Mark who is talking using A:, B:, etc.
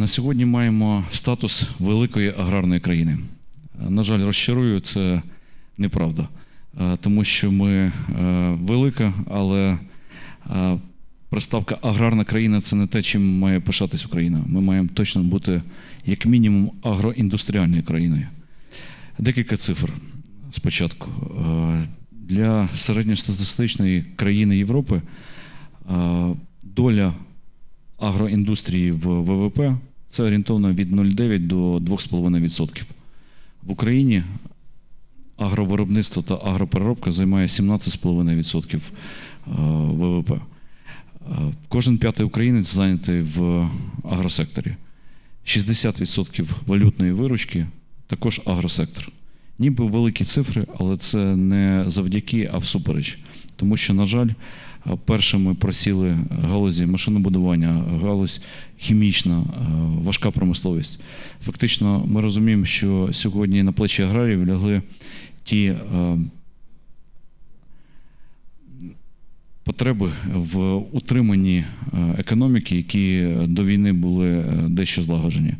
A: на сьогодні маємо статус великої аграрної країни. На жаль, розчарую, це неправда, Е, тому що ми е, велика, але е, приставка аграрна країна це не те, чим має пишатись Україна. Ми маємо точно бути як мінімум агроіндустріальною країною. Декілька цифр спочатку. Для середньостатистичної країни Європи доля агроіндустрії в ВВП це орієнтовно від 0,9 до 2,5%. В Україні агровиробництво та агропереробка займає 17,5% е, ВВП. Е, Кожен п'ятий українець зайнятий в агросекторі. 60% валютної виручки також агросектор. Ніби великі цифри, але це не завдяки, а всупереч. Тому що, на жаль, першими просіли галузі машинобудування, галузь хімічна, е, важка промисловість. Фактично, ми розуміємо, що сьогодні на плечі аграріїв лягли ті е, потреби в утриманні е, економіки, які до війни були дещо злагоджені.